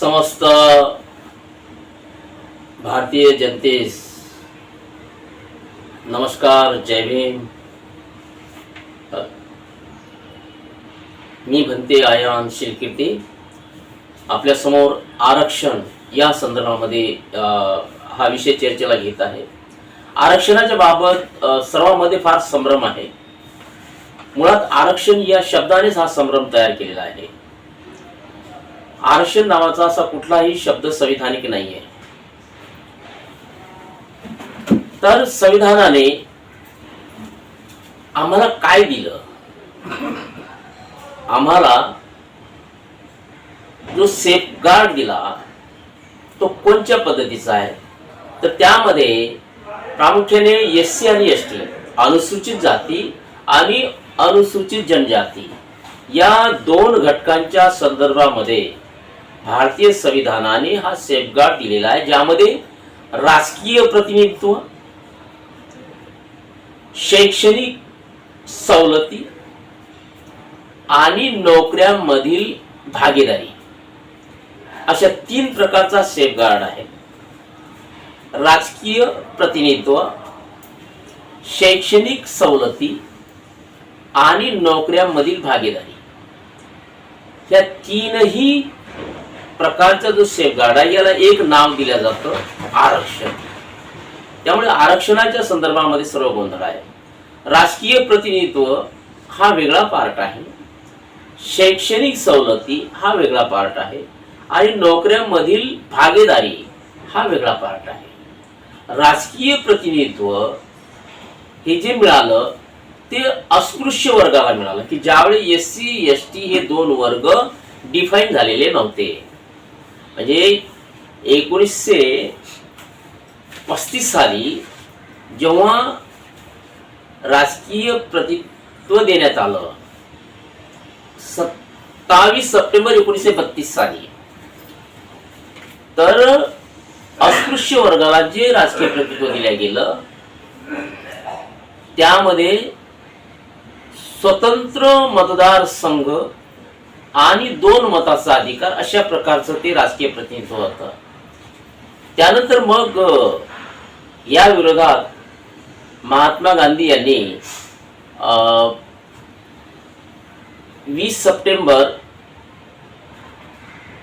समस्त भारतीय जनतेस नमस्कार जय भीम. मी म्हणते आयान शिरकीर्ती आपल्यासमोर आरक्षण या संदर्भामध्ये हा विषय चर्चेला घेत आहे. आरक्षणाच्या बाबत सर्वांमध्ये फार संभ्रम आहे. मुळात आरक्षण या शब्दानेच हा संभ्रम तयार केलेला आहे. आरक्षण नावाचा असा कुठलाही शब्द संविधानिक नाही आहे तर संविधानाने आम्हाला काय दिलं? आम्हाला जो सेफगार्ड दिला तो कोणत्या पद्धतीचा आहे? तर त्यामध्ये प्रामुख्याने एस सी आणि एस टी अनुसूचित जाती आणि अनुसूचित जनजाती या दोन घटकांच्या संदर्भामध्ये भारतीय संविधानाने हा सेफगार्ड दिलेला आहे ज्यामध्ये राजकीय प्रतिनिधित्व शैक्षणिक सवलती आणि नोकऱ्यांमधील भागीदारी. अशा तीन प्रकारचा सेफगार्ड आहे. राजकीय प्रतिनिधित्व शैक्षणिक सवलती आणि नोकऱ्यांमधील भागीदारी. या तीनही प्रकारचा जो सेफगार्ड आहे याला एक नाव दिलं जातं आरक्षण. त्यामुळे आरक्षणाच्या संदर्भामध्ये सर्व गोंधळ आहे. राजकीय प्रतिनिधित्व हा वेगळा पार्ट आहे. शैक्षणिक सवलती हा वेगळा पार्ट आहे. आणि नोकऱ्यांमधील भागीदारी हा वेगळा पार्ट आहे. राजकीय प्रतिनिधित्व हे जे मिळालं ते अस्पृश्य वर्गाला मिळालं की ज्यावेळी एस सी एस टी हे दोन वर्ग डिफाईन झालेले नव्हते. म्हणजे एकोणीसशे पस्तीस साली जेव्हा राजकीय प्रतित्व देण्यात आलं सत्तावीस सप्टेंबर एकोणीसशे बत्तीस साली. तर अस्पृश्य वर्गाला जे राजकीय प्रतित्व दिलं गेलं त्यामध्ये स्वतंत्र मतदार संघ आणि दोन मताचा अधिकार अशा प्रकारचं ते राजकीय प्रतिनिधित्व होतं. त्यानंतर मग या विरोधात महात्मा गांधी यांनी वीस सप्टेंबर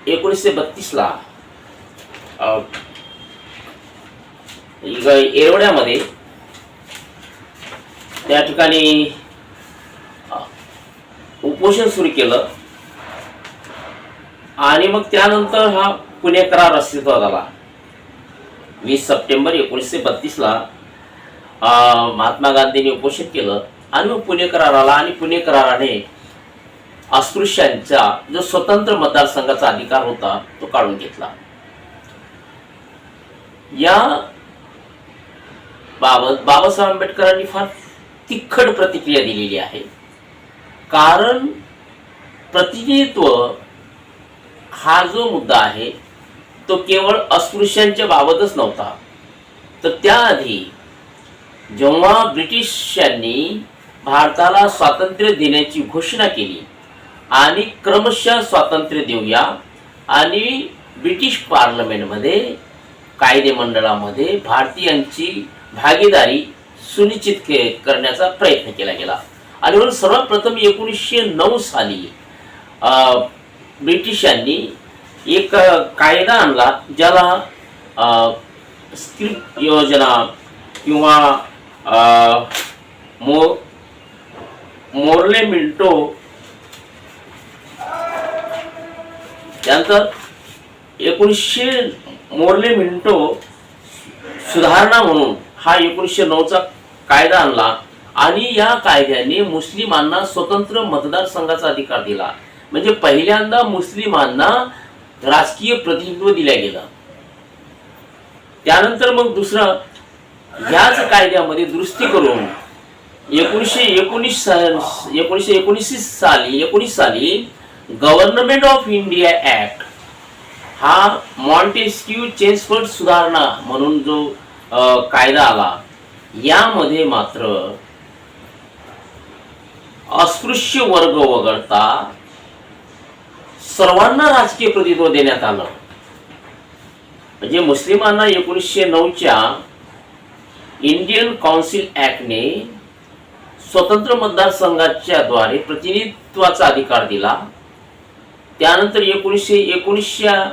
एकोणीसशे बत्तीसला येरवड्यामध्ये त्या ठिकाणी उपोषण सुरू केलं. आणि मग त्यानंतर हा पुणे करार अस्तित्वात आला वीस सप्टेंबर एकोणीसशे बत्तीसला महात्मा गांधींनी उपोषण केलं आणि मग पुणे करार आला आणि पुणे कराराने अस्पृश्यांचा जो स्वतंत्र मतदारसंघाचा अधिकार होता तो काढून घेतला. या बाबत बाबासाहेब आंबेडकरांनी फार तिखट प्रतिक्रिया दिलेली आहे. कारण प्रतिनिधित्व हा जो मुद्दा आहे तो केवळ अस्पृश्यांच्या बाबतच नव्हता. तर त्याआधी जेव्हा ब्रिटिशांनी भारताला स्वातंत्र्य देण्याची घोषणा केली आणि क्रमशः स्वातंत्र्य देऊया आणि ब्रिटिश पार्लमेंटमध्ये कायदे मंडळामध्ये भारतीयांची भागीदारी सुनिश्चित के करण्याचा प्रयत्न केला गेला. आणि म्हणून सर्वात प्रथम एकोणीसशे नऊ साली ब्रिटिशांनी एक कायदा आणला ज्याला स्क्रिप्ट योजना किंवा मो मोर्ले मिंटो त्यानंतर एकोणीसशे मोर्ले मिंटो सुधारणा म्हणून हा एकोणीसशे नऊचा कायदा आणला आणि या कायद्याने मुस्लिमांना स्वतंत्र मतदारसंघाचा अधिकार दिला. म्हणजे पहिल्यांदा मुस्लिमांना राजकीय प्रतिनिधित्व दिल्या गेलं. त्यानंतर मग दुसरं ह्याच कायद्यामध्ये दुरुस्ती करून एकोणीसशे एकोणीस एकोणीसशे एकोणीस साली एकोणीस साली गव्हर्नमेंट ऑफ इंडिया ऍक्ट हा मॉन्टेस्क्यू चेन्सफर्ड सुधारणा म्हणून जो कायदा आला यामध्ये मात्र अस्पृश्य वर्ग वगळता सर्वांना राजकीय प्रतित्व देण्यात आलं. म्हणजे मुस्लिमांना एकोणीसशे नऊच्या इंडियन काउन्सिल ऍक्टने स्वतंत्र मतदारसंघाच्या द्वारे प्रतिनिधित्वाचा अधिकार दिला. त्यानंतर एकोणीसशे एकोणीसच्या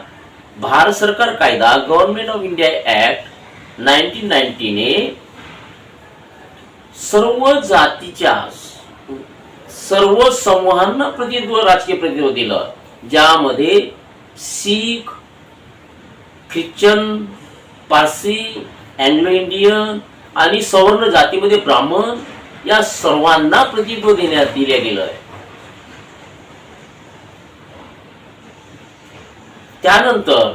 भारत सरकार कायदा government of India act nineteen नाईन्टीने सर्व जातीच्या सर्व समूहांना प्रतिनिधित्व राजकीय प्रतिनिधित्व दिलं. ज्यामध्ये Sikh Christian Parsi Anglo Indian आणि सवर्ण जातीमध्ये ब्राह्मण या सर्वांना प्रतिनिधित्व देण्यात दिल्या गेलं आहे त्यानंतर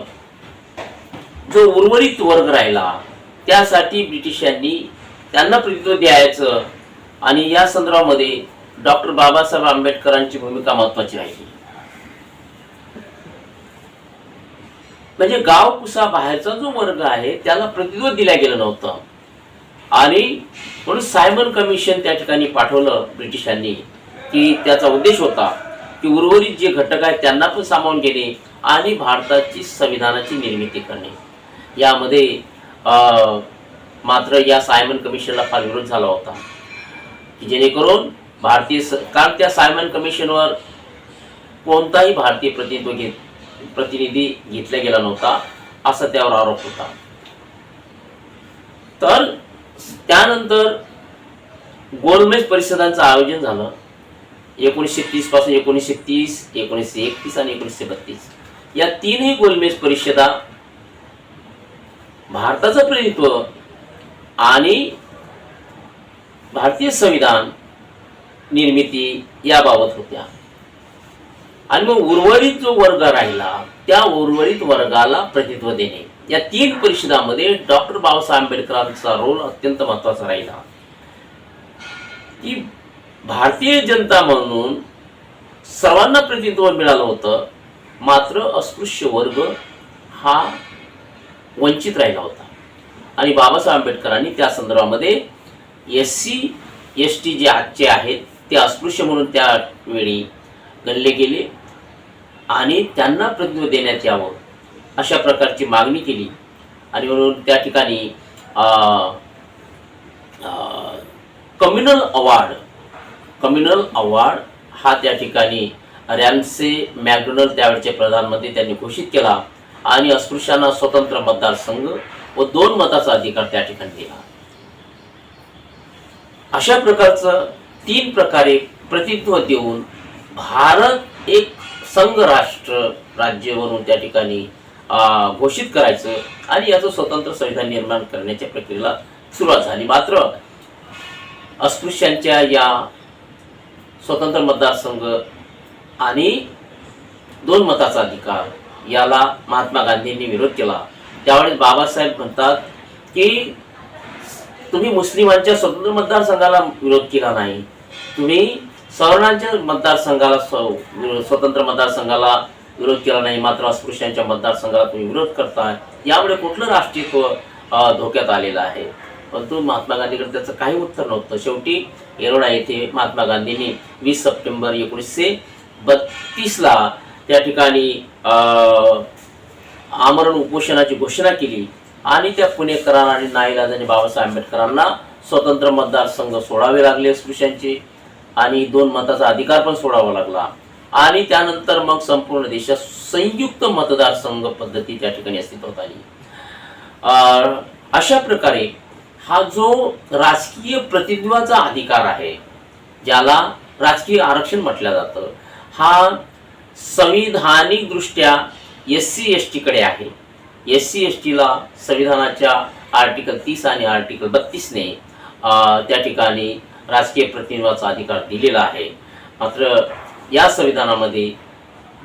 जो उर्वरित वर्ग राहिला त्यासाठी ब्रिटिशांनी त्यांना प्रतित्व द्यायचं आणि या संदर्भामध्ये डॉक्टर बाबासाहेब आंबेडकरांची भूमिका महत्वाची राहिली. म्हणजे गाव कुसा बाहेरचा जो वर्ग आहे त्याला प्रतिरोध दिला गेलं नव्हतं. आणि म्हणून सायमन कमिशन त्या ठिकाणी पाठवलं ब्रिटिशांनी की त्याचा उद्देश होता की उर्वरित जे घटक आहेत त्यांना पण सामावून घेणे आणि भारताची संविधानाची निर्मिती करणे. यामध्ये मात्र या सायमन कमिशनला फार विरोध झाला होता. की जेणेकरून भारतीय स- कारण त्या सायमन कमिशनवर कोणताही भारतीय प्रतिनिधित्व घेत प्रतिनिधी घेतला गेला नव्हता असा त्यावर आरोप होता. तर त्यानंतर गोलमेज परिषदांचं आयोजन झालं. एकोणीसशे तीसपासून एकोणीसशे तीस एकोणीसशे एकतीस आणि एकोणीसशे बत्तीस. या तीनही गोलमेज परिषदा भारताचं प्रतिनिधित्व आणि भारतीय संविधान निर्मिती याबाबत होत्या. आणि मग उर्वरित जो वर्ग राहिला त्या उर्वरित वर्गाला प्रतित्व देणे. या तीन परिषदामध्ये डॉक्टर बाबासाहेब आंबेडकरांचा रोल अत्यंत महत्त्वाचा राहिला. की भारतीय जनता म्हणून सर्वांना प्रतिनिधित्व मिळालं होतं मात्र अस्पृश्य वर्ग हा वंचित राहिला होता. आणि बाबासाहेब आंबेडकरांनी त्या संदर्भामध्ये एस सी एस टी जे आजचे आहेत ते अस्पृश्य म्हणून त्यावेळी गणले गेले. आणि त्यांना प्रतिनिधित्व देण्यात यावं अशा प्रकारची मागणी केली. आणि म्हणून त्या ठिकाणी कम्युनल अवॉर्ड कम्युनल अवॉर्ड हा त्या ठिकाणी रॅमसे मॅकडोनल त्यावेळचे प्रधानमंत्री त्यांनी घोषित केला आणि अस्पृश्यांना स्वतंत्र मतदारसंघ व दोन मताचा अधिकार त्या ठिकाणी दिला. अशा प्रकारचं तीन प्रकारे प्रतिनिधित्व देऊन भारत एक संघ राष्ट्र राज्य म्हणून त्या ठिकाणी घोषित करायचं आणि याचं स्वतंत्र संविधान निर्माण करण्याच्या प्रक्रियेला सुरुवात झाली. मात्र अस्पृश्यांच्या या स्वतंत्र मतदारसंघ आणि दोन मताचा अधिकार याला महात्मा गांधींनी विरोध केला. त्यावेळेस बाबासाहेब म्हणतात की तुम्ही मुस्लिमांच्या स्वतंत्र मतदारसंघाला विरोध केला नाही. तुम्ही सवर्णांच्या मतदारसंघाला स्वतंत्र मतदारसंघाला विरोध केला नाही मात्र अस्पृश्यांच्या मतदारसंघाला तुम्ही विरोध करताय. यामुळे कुठलं राष्ट्रीयत्व धोक्यात आलेलं आहे? परंतु महात्मा गांधीकडे त्याचं काही उत्तर नव्हतं. शेवटी येरोडा येथे महात्मा गांधींनी वीस सप्टेंबर एकोणीसशे बत्तीसला त्या ठिकाणी आमरण उपोषणाची घोषणा केली आणि त्या पुणेकरांना आणि नाईलाजाने बाबासाहेब आंबेडकरांना स्वतंत्र मतदारसंघ सोडावे लागले. अस्पृश्यांचे आणि दोन मताचा अधिकार पण सोडावा लागला. आणि त्यानंतर मग संपूर्ण देशात संयुक्त मतदारसंघ पद्धती त्या ठिकाणी अस्तित्वात आली. अशा प्रकारे हा जो राजकीय प्रतिनिधित्वाचा अधिकार आहे ज्याला राजकीय आरक्षण म्हटलं जातं हा संविधानिकदृष्ट्या एस सी एस टीकडे आहे. एस सी एस टीला संविधानाच्या आर्टिकल तीस आणि आर्टिकल बत्तीसने त्या ठिकाणी राजकीय प्रतिनिधित्वाचा अधिकार दिलेला आहे. मात्र या संविधानामध्ये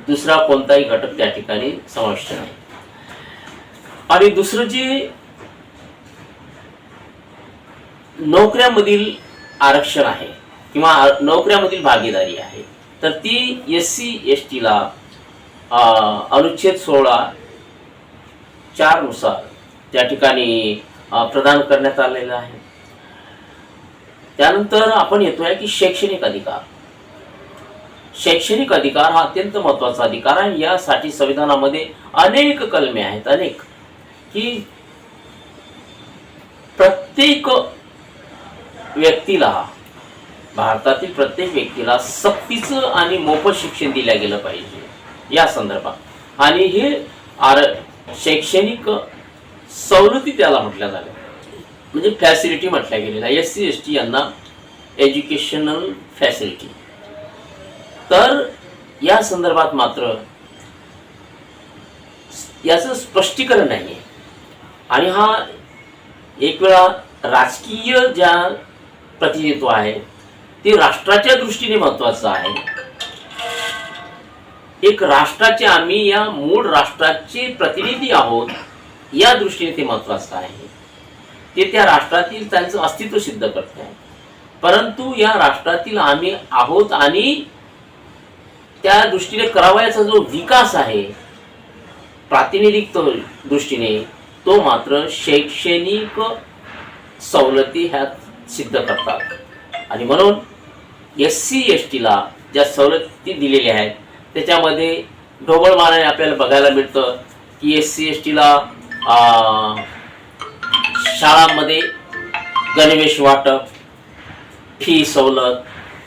दुसरा कोणताही घटक त्या ठिकाणी समाविष्ट नाही. आणि दुसरं जे नोकऱ्यामधील आरक्षण आहे किंवा नोकऱ्यामधील भागीदारी आहे तर ती एस सी एस टीला अनुच्छेद सोळा चारनुसार त्या ठिकाणी प्रदान करण्यात आलेलं आहे. त्यानंतर आपण येतोय की शैक्षणिक अधिकार. शैक्षणिक अधिकार हा अत्यंत महत्त्वाचा अधिकार आहे. यासाठी संविधानामध्ये अनेक कलमे आहेत. अनेक. की प्रत्येक व्यक्तीला भारतातील प्रत्येक व्यक्तीला सक्तीचं आणि मोफत शिक्षण दिलं गेलं पाहिजे. या संदर्भात. आणि हे आर शैक्षणिक सवलती त्याला म्हटल्या झाल्या म्हणजे फॅसिलिटी म्हटल्या गेलेल्या एस सी एस टी यांना एज्युकेशनल फॅसिलिटी तर या संदर्भात मात्र याचं स्पष्टीकरण नाही आहे आणि हा एक वेळा राजकीय ज्या प्रतिनिधित्व आहे ते राष्ट्राच्या दृष्टीने महत्वाचं आहे. एक राष्ट्राचे आम्ही या मूळ राष्ट्राचे प्रतिनिधी आहोत या दृष्टीने ते महत्वाचं आहे. ते त्या राष्ट्रातील त्यांचं अस्तित्व सिद्ध करत आहे. परंतु या राष्ट्रातील आम्ही आहोत आणि त्या दृष्टीने करावयाचा जो विकास आहे प्रातिनिधिक दृष्टीने तो मात्र शैक्षणिक सवलती ह्या सिद्ध करतात. आणि म्हणून एस सी एस टीला ज्या सवलती दिलेल्या आहेत त्याच्यामध्ये ढोबळमानाने आपल्याला बघायला मिळतं की एस सी एस टीला शाळांमध्ये गणवेश वाटप फी सवलत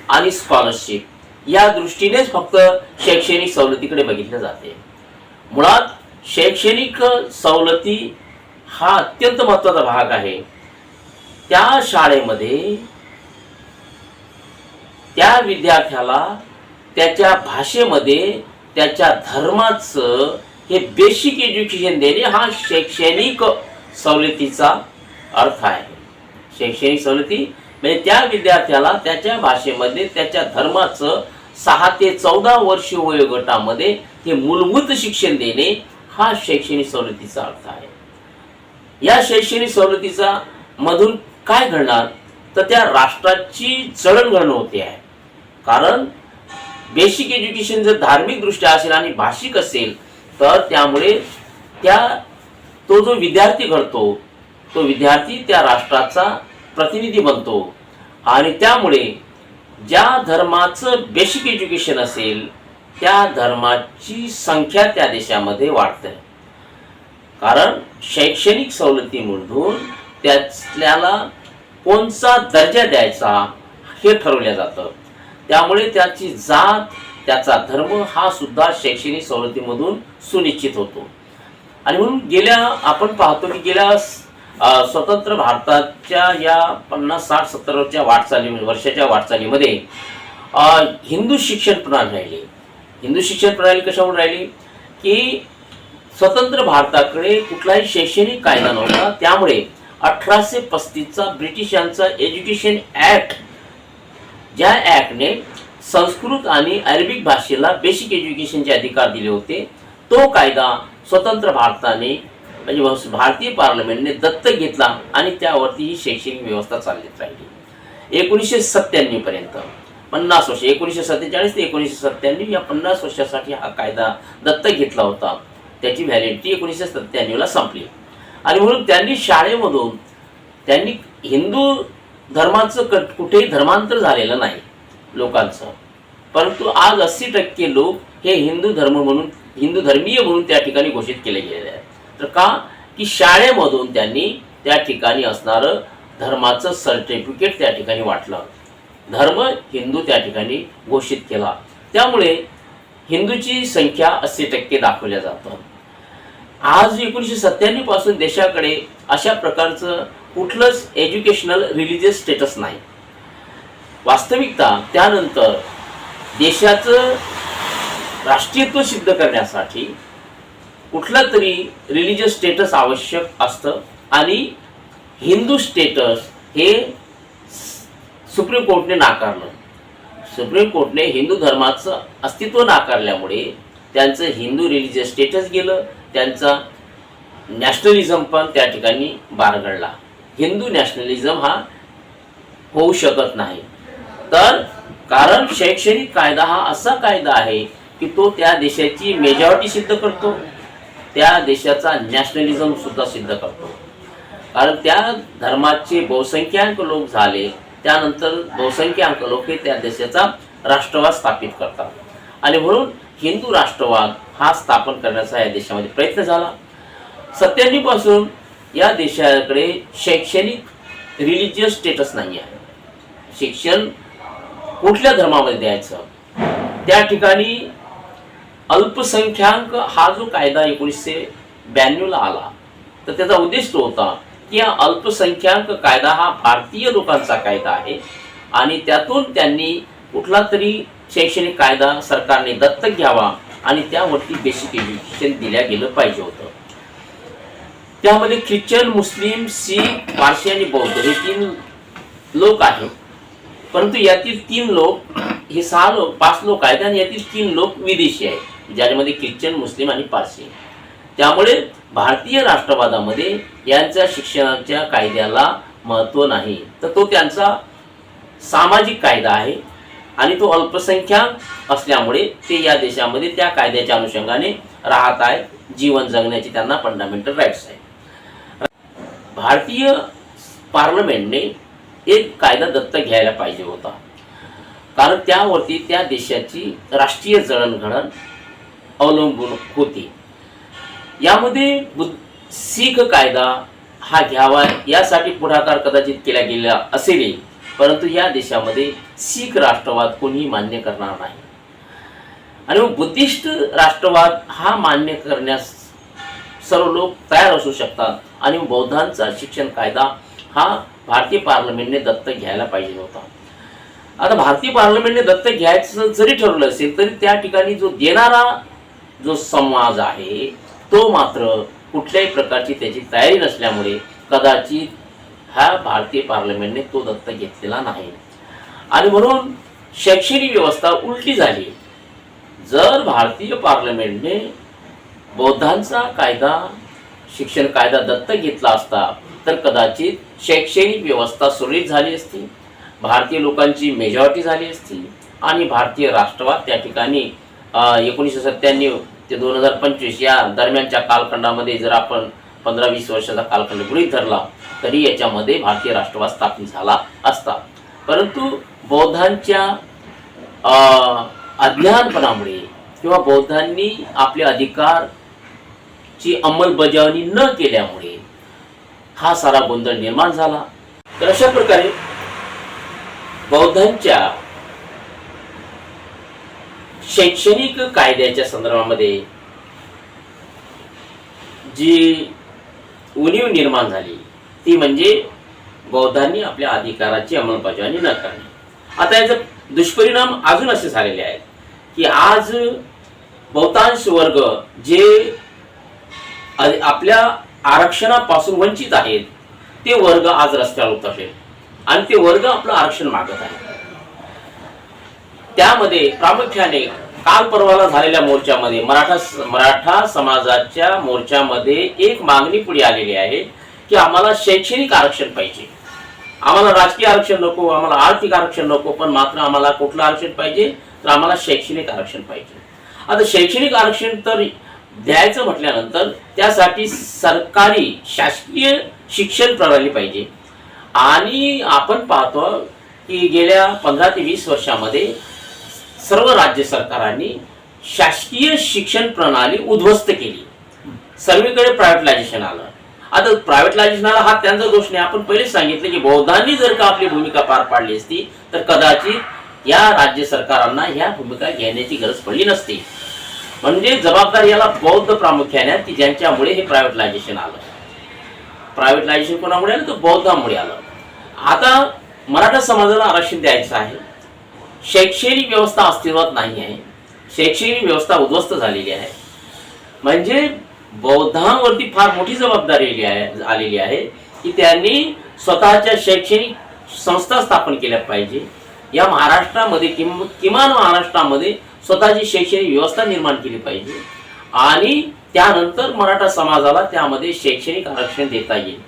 आणि स्कॉलरशिप या दृष्टीनेच फक्त शैक्षणिक सवलतीकडे बघितलं जाते. मुळात शैक्षणिक सवलती हा अत्यंत महत्त्वाचा भाग आहे. त्या शाळेमध्ये त्या विद्यार्थ्याला त्याच्या भाषेमध्ये त्याच्या धर्माचं हे बेसिक एज्युकेशन देणे हा शैक्षणिक सवलतीचा अर्थ आहे. शैक्षणिक सवलती म्हणजे त्या विद्यार्थ्याला त्याच्या भाषेमध्ये त्याच्या धर्माचं सहा ते चौदा वर्ष वयोगटामध्ये हे मूलभूत शिक्षण देणे हा शैक्षणिक सवलतीचा अर्थ आहे. या शैक्षणिक सवलतीचा मधून काय घडणार? तर त्या राष्ट्राची जडणघडण होते आहे. कारण बेसिक एज्युकेशन जर धार्मिक दृष्ट्या असेल आणि भाषिक असेल तर त्यामुळे त्या तो जो विद्यार्थी घडतो तो विद्यार्थी त्या राष्ट्राचा प्रतिनिधी बनतो. आणि त्यामुळे ज्या धर्माचं बेसिक एज्युकेशन असेल त्या धर्माची संख्या त्या देशामध्ये वाढते. कारण शैक्षणिक सवलतीमधून त्याला कोणचा दर्जा द्यायचा हे ठरवलं जातं. त्यामुळे त्याची जात त्याचा धर्म हा सुद्धा शैक्षणिक सवलतीमधून सुनिश्चित होतो. आणि म्हणून गेल्या आपण पाहतो की गेल्या स्वतंत्र भारताच्या या पन्नास साठ सत्तरच्या वाटचाली वर्षाच्या वाटचालीमध्ये हिंदू शिक्षण प्रणाली राहिली. हिंदू शिक्षण प्रणाली कशामुळे राहिली? की स्वतंत्र भारताकडे कुठलाही शैक्षणिक कायदा नव्हता. त्यामुळे अठराशे पस्तीसचा ब्रिटिशांचा एज्युकेशन ऍक्ट ज्या ऍक्टने संस्कृत आणि अरेबिक भाषेला बेसिक एज्युकेशनचे अधिकार दिले होते तो कायदा स्वतंत्र भारताने म्हणजे भारतीय पार्लमेंटने दत्तक घेतला आणि त्यावरती ही शैक्षणिक व्यवस्था चाललीच राहिली. एकोणीसशे सत्त्याण्णव पर्यंत. पन्नास वर्ष. एकोणीसशे सत्तेचाळीस ते एकोणीसशे सत्त्याण्णव या पन्नास वर्षासाठी हा कायदा दत्तक घेतला होता. त्याची व्हॅलिडिटी एकोणीसशे सत्त्याण्णवला संपली. आणि म्हणून त्यांनी शाळेमधून त्यांनी हिंदू धर्माचं क कुठेही धर्मांतर झालेलं नाही लोकांचं. परंतु आज अस्सी टक्के लोक हे हिंदू धर्म म्हणून हिंदू धर्मीय म्हणून त्या ठिकाणी घोषित केले गेलेले आहेत. तर का? की शाळेमधून त्यांनी त्या ठिकाणी असणारं धर्माचं सर्टिफिकेट त्या ठिकाणी वाटलं. धर्म हिंदू त्या ठिकाणी घोषित केला. त्यामुळे हिंदूची संख्या अस्सी टक्के दाखवल्या जातं. आज एकोणीसशे सत्त्याण्णवपासून देशाकडे अशा प्रकारचं कुठलंच एज्युकेशनल रिलिजियस स्टेटस नाही. वास्तविकता त्यानंतर देशाचं राष्ट्रीयत्व सिद्ध करण्यासाठी कुठलं तरी रिलिजियस स्टेटस आवश्यक असतं आणि हिंदू स्टेटस हे सुप्रीम कोर्टने नाकारलं. सुप्रीम कोर्टने हिंदू धर्माचं अस्तित्व नाकारल्यामुळे त्यांचं हिंदू रिलिजियस स्टेटस गेलं त्यांचा नॅशनलिझम पण त्या ठिकाणी बारगडला. हिंदू नॅशनलिझम हा होऊ शकत नाही. तर कारण शैक्षणिक कायदा हा असा कायदा आहे की तो त्या देशाची मेजॉरिटी सिद्ध करतो. त्या देशाचा नॅशनलिझम सुद्धा सिद्ध करतो. कारण त्या धर्माचे बहुसंख्याक लोक झाले त्यानंतर बहुसंख्याक लोक हे त्या देशाचा राष्ट्रवाद स्थापित करतात. आणि म्हणून हिंदू राष्ट्रवाद हा स्थापन करण्याचा या देशामध्ये प्रयत्न झाला. सत्त्याण्णवपासून या देशाकडे शैक्षणिक रिलिजियस स्टेटस नाही आहे शिक्षण कुठल्या धर्मामध्ये द्यायचं? त्या ठिकाणी अल्पसंख्याक हा जो कायदा एकोणीसशे ब्याण्णवला आला तर त्याचा उद्देश तो होता की हा अल्पसंख्याक कायदा हा भारतीय लोकांचा कायदा आहे आणि त्यातून त्यांनी कुठला तरी शैक्षणिक कायदा सरकारने दत्तक घ्यावा आणि त्यावरती बेसिक एज्युकेशन दिल्या गेलं पाहिजे होतं. त्यामध्ये ख्रिश्चन मुस्लिम शीख पारशी आणि बौद्ध हे तीन लोक आहेत. परंतु यातील तीन लोक हे सहा लोक पाच लोक आहेत आणि यातील तीन लोक विदेशी आहेत. ज्याच्यामध्ये ख्रिश्चन मुस्लिम आणि पारसी. त्यामुळे भारतीय राष्ट्रवादामध्ये यांच्या शिक्षणाच्या कायद्याला महत्त्व नाही. तर तो त्यांचा सामाजिक कायदा आहे आणि तो अल्पसंख्याक असल्यामुळे ते या देशामध्ये त्या कायद्याच्या अनुषंगाने राहत आहेत. जीवन जगण्याची त्यांना फंडामेंटल राईट्स आहेत. भारतीय पार्लमेंटने एक कायदा दत्तक घ्यायला पाहिजे होता. कारण त्यावरती त्या देशाची राष्ट्रीय जडणघडण अवलंबून होती. यामध्ये शीख कायदा हा घ्यावा यासाठी पुढाकार कदाचित केला गेला असेलही परंतु या देशामध्ये सिख राष्ट्रवाद कोणीही मान्य करणार नाही. आणि मग बुद्धिस्ट राष्ट्रवाद हा मान्य करण्यास सर्व लोक तयार असू शकतात आणि बौद्धांचा शिक्षण कायदा हा भारतीय पार्लमेंटने दत्तक घ्यायला पाहिजे होता. आता भारतीय पार्लमेंटने दत्तक घ्यायचं जरी ठरवलं असेल तरी त्या ठिकाणी जो देणारा जो समाज आहे तो मात्र कुठल्याही प्रकारची त्याची तयारी नसल्यामुळे कदाचित ह्या भारतीय पार्लमेंटने तो दत्तक घेतलेला नाही. आणि म्हणून शैक्षणिक व्यवस्था उलटी झाली. जर भारतीय पार्लमेंटने बौद्धांचा कायदा शिक्षण कायदा दत्तक घेतला असता तर कदाचित शैक्षणिक व्यवस्था सुरळीत झाली असती भारतीय लोकांची मेजॉरिटी झाली असती आणि भारतीय राष्ट्रवाद त्या ठिकाणी एकोणीसशे सत्त्याण्णव ते दोन हजार पंचवीस या दरम्यानच्या कालखंडामध्ये जर आपण पंधरा वीस वर्षाचा कालखंड गृहीत धरला तरी याच्यामध्ये भारतीय राष्ट्रवाद स्थापित झाला असता. परंतु बौद्धांच्या अज्ञानपणामुळे किंवा बौद्धांनी आपले अधिकारची अंमलबजावणी न केल्यामुळे हा सारा गोंधळ निर्माण झाला. तर अशा प्रकारे बौद्धांच्या शैक्षणिक कायद्याच्या संदर्भामध्ये जी उणीव निर्माण झाली ती म्हणजे बौद्धांनी आपल्या अधिकाराची अंमलबजावणी न करणे. आता याचा दुष्परिणाम अजून असे झालेले आहेत की आज बहुतांश वर्ग जे आपल्या आरक्षणापासून वंचित आहेत ते वर्ग आज रस्त्यावर उतरले. आणि ते वर्ग आपलं आरक्षण मागत आहे त्यामध्ये प्रामुख्याने काल परवाला झालेल्या मोर्चामध्ये मराठा मराठा समाजाच्या मोर्चामध्ये एक मागणी पुढे आलेली आहे की आम्हाला शैक्षणिक आरक्षण पाहिजे. आम्हाला राजकीय आरक्षण नको आम्हाला आर्थिक आरक्षण नको पण मात्र आम्हाला कुठलं आरक्षण पाहिजे? तर आम्हाला शैक्षणिक आरक्षण पाहिजे. आता शैक्षणिक आरक्षण तर द्यायचं म्हटल्यानंतर त्यासाठी सरकारी शासकीय शिक्षण प्रणाली पाहिजे. आणि आपण पाहतो की गेल्या पंधरा ते वीस वर्षामध्ये सर्व राज्य सरकारांनी शासकीय शिक्षण प्रणाली उद्ध्वस्त केली. सर्वीकडे प्रायव्हेटलायझेशन आलं. आता प्रायव्हेटलायझेशन आला हा त्यांचा दोष नाही. आपण पहिलेच सांगितलं की बौद्धांनी जर का आपली भूमिका पार पाडली असती तर कदाचित या राज्य सरकारांना ह्या भूमिका घेण्याची गरज पडली नसती. म्हणजे जबाबदार याला बौद्ध प्रामुख्याने की ज्यांच्यामुळे हे प्रायव्हेटलायझेशन आलं. प्रायव्हेटलायझेशन कोणामुळे आलं? तर बौद्धामुळे आलं. आता मराठा समाजाला आरक्षण द्यायचं आहे. शैक्षणिक व्यवस्था अस्तित्वात नाही आहे शैक्षणिक व्यवस्था उद्ध्वस्त झालेली आहे. म्हणजे बौद्धांवरती फार मोठी जबाबदारी आलेली आहे आलेली आहे की त्यांनी स्वतःच्या शैक्षणिक संस्था स्थापन केल्या पाहिजे. या महाराष्ट्रामध्ये किम किमान महाराष्ट्रामध्ये स्वतःची शैक्षणिक व्यवस्था निर्माण केली पाहिजे. आणि त्यानंतर मराठा समाजाला त्यामध्ये शैक्षणिक आरक्षण देता येईल.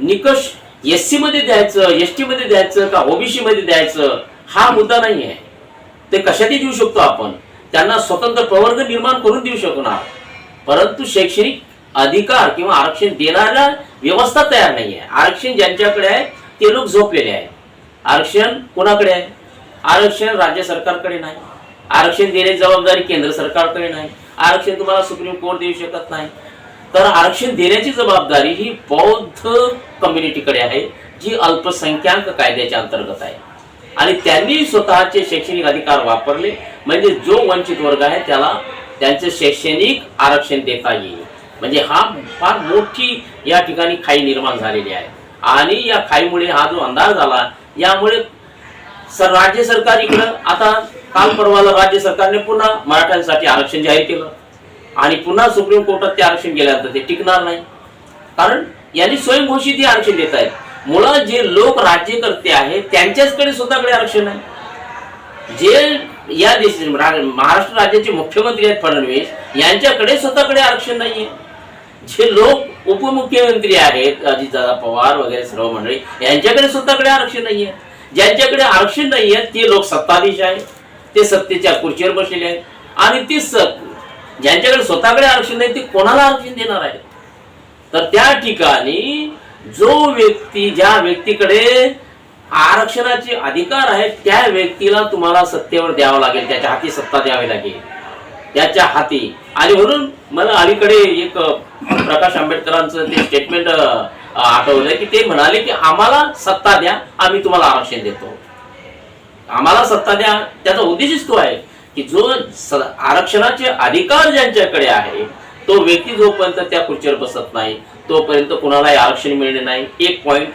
निकष एस सी मध्ये द्यायचं एस टी मध्ये द्यायचं का ओबीसी मध्ये द्यायचं? हा मुद्दा नाही आहे ते कशातही देऊ शकतो आपण. त्यांना स्वतंत्र प्रवर्ग निर्माण करून देऊ शकणार. परंतु शैक्षणिक अधिकार किंवा आरक्षण देणाऱ्या व्यवस्था तयार नाही आहे आरक्षण ज्यांच्याकडे आहे ते लोक झोपलेले आहे आरक्षण कोणाकडे आहे? आरक्षण राज्य सरकारकडे नाही. आरक्षण देण्याची जबाबदारी केंद्र सरकारकडे नाही. आरक्षण तुम्हाला सुप्रीम कोर्ट देऊ शकत नाही. तर आरक्षण देण्याची जबाबदारी ही बौद्ध कम्युनिटीकडे आहे जी अल्पसंख्याक कायद्याच्या अंतर्गत आहे. आणि त्यांनी स्वतःचे शैक्षणिक अधिकार वापरले. म्हणजे जो वंचित वर्ग आहे त्याला त्यांचं शैक्षणिक आरक्षण देता येईल. म्हणजे हा फार मोठी या ठिकाणी खाई निर्माण झालेली आहे. आणि या खाईमुळे हा जो अंदाज झाला यामुळे सर राज्य सरकार इकडं आता काल परवाला राज्य सरकारने पुन्हा मराठ्यांसाठी आरक्षण जाहीर केलं. आणि पुन्हा सुप्रीम कोर्टात ते आरक्षण गेल्यानंतर ते टिकणार नाही. कारण यांनी स्वयंघोषित हे आरक्षण देत आहेत मुळात जे लोक राज्यकर्ते आहेत त्यांच्याचकडे स्वतःकडे आरक्षण आहे. जे या देश महाराष्ट्र राज्याचे मुख्यमंत्री आहेत फडणवीस यांच्याकडे स्वतःकडे आरक्षण नाहीये. जे लोक उपमुख्यमंत्री आहेत अजितदादा पवार वगैरे सर्व मंडळी यांच्याकडे स्वतःकडे आरक्षण नाहीये. ज्यांच्याकडे आरक्षण नाहीये ते लोक सत्ताधीश आहेत. ते सत्तेच्या खुर्चीवर बसलेले आहेत. आणि ते स ज्यांच्याकडे स्वतःकडे आरक्षण नाही ते कोणाला आरक्षण देणार आहेत? तर त्या ठिकाणी जो व्यक्ती ज्या व्यक्तीकडे आरक्षणाचे अधिकार आहेत त्या व्यक्तीला तुम्हाला सत्तेवर द्यावं लागेल त्याच्या हाती सत्ता द्यावी लागेल. त्याच्या हाती. आणि म्हणून मला अलीकडे एक प्रकाश आंबेडकरांचं ते स्टेटमेंट आठवलं की ते म्हणाले की आम्हाला सत्ता द्या आम्ही तुम्हाला आरक्षण देतो. आम्हाला सत्ता द्या. त्याचा उद्देशच तो आहे की जो आरक्षणाचे अधिकार ज्यांच्याकडे आहे तो व्यक्ती जोपर्यंत त्या खुर्चीवर बसत नाही तोपर्यंत कुणालाही आरक्षण मिळणे नाही. एक पॉईंट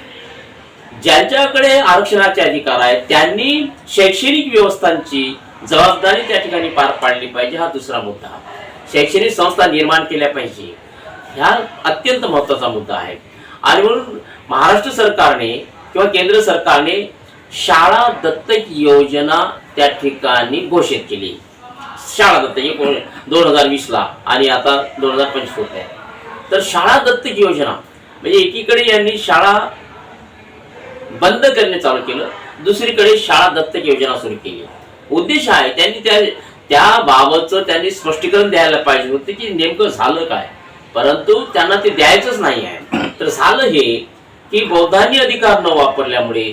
ज्यांच्याकडे आरक्षणाचे अधिकार आहेत त्यांनी शैक्षणिक व्यवस्थांची जबाबदारी त्या ठिकाणी पार पाडली पाहिजे हा दुसरा मुद्दा. शैक्षणिक संस्था निर्माण केल्या पाहिजे ह्या अत्यंत महत्त्वाचा मुद्दा आहे. आणि म्हणून महाराष्ट्र सरकारने किंवा केंद्र सरकारने शाळा दत्तक योजना त्या ठिकाणी घोषित केली. शाळा दत्तक एक दोन हजार वीस ला आणि आता दोन हजार पंचवीस होत आहे. तर शाळा दत्तक योजना म्हणजे एकीकडे यांनी शाळा बंद करणे चालू केलं दुसरीकडे शाळा दत्तक योजना सुरू केली. उद्देश आहे त्यांनी त्या त्याबाबतचं त्यांनी स्पष्टीकरण द्यायला पाहिजे होते की नेमकं झालं काय. परंतु त्यांना ते द्यायचंच नाही आहे. तर झालं हे की बौद्धांनी अधिकार न वापरल्यामुळे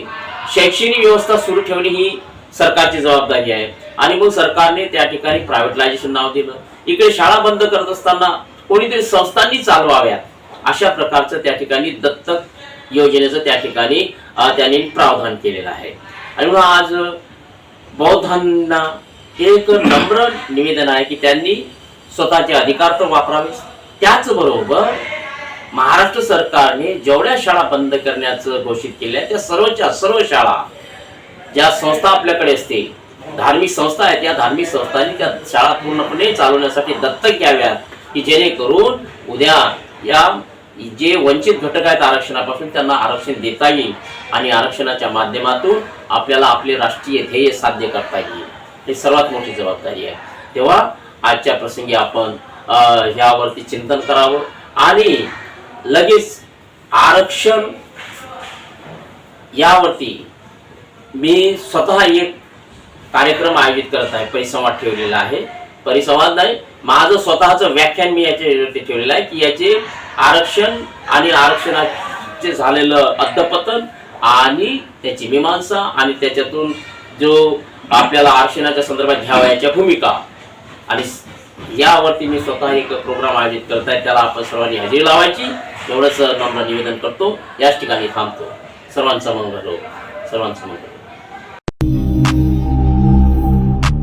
शैक्षणिक व्यवस्था सुरू ठेवणे ही सरकारची जबाबदारी आहे. आणि मग सरकारने त्या ठिकाणी प्रायव्हेटलायझेशन नाव दिलं. इकडे शाळा बंद करत असताना कोणीतरी संस्थांनी चालवाव्या अशा प्रकारचं त्या ठिकाणी दत्तक योजनेचं त्या ठिकाणी त्यांनी प्रावधान केलेलं आहे. आणि म्हणून आज बौद्धांना एक नम्र निवेदन आहे की त्यांनी स्वतःचे अधिकार तर वापरावे त्याचबरोबर महाराष्ट्र सरकारने जेवढ्या शाळा बंद करण्याचं घोषित केल्या त्या सर्वच्या सर्व शाळा ज्या संस्था आपल्याकडे असते धार्मिक संस्था आहेत या धार्मिक संस्थांनी त्या शाळा पूर्णपणे चालवण्यासाठी दत्तक घ्याव्यात की जेणेकरून उद्या या जे वंचित घटक आहेत आरक्षणापासून त्यांना आरक्षण देता येईल आणि आरक्षणाच्या माध्यमातून आपल्याला आपले राष्ट्रीय ध्येय साध्य करता येईल. ही सर्वात मोठी जबाबदारी आहे. तेव्हा आजच्या प्रसंगी आपण ह्यावरती चिंतन करावं आणि लगेच आरक्षण यावरती मी स्वतः एक कार्यक्रम आयोजित करत आहे परिसंवाद ठेवलेला आहे. परिसंवाद नाही माझं स्वतःचं व्याख्यान मी याच्यावरती ठेवलेलं आहे की याचे आरक्षण आणि आरक्षणाचे झालेलं अध्यापतन आणि त्याची मीमांसा आणि त्याच्यातून जो आपल्याला आरक्षणाच्या संदर्भात घ्यावयाच्या भूमिका. आणि यावरती मी स्वतः एक प्रोग्राम आयोजित करत आहे त्याला आपण सर्वांनी हजेरी लावायची. एवढंच नम्र निवेदन करतो. याच ठिकाणी थांबतो. सर्वांचा मंगल हो. सर्वांचा मंगल हो.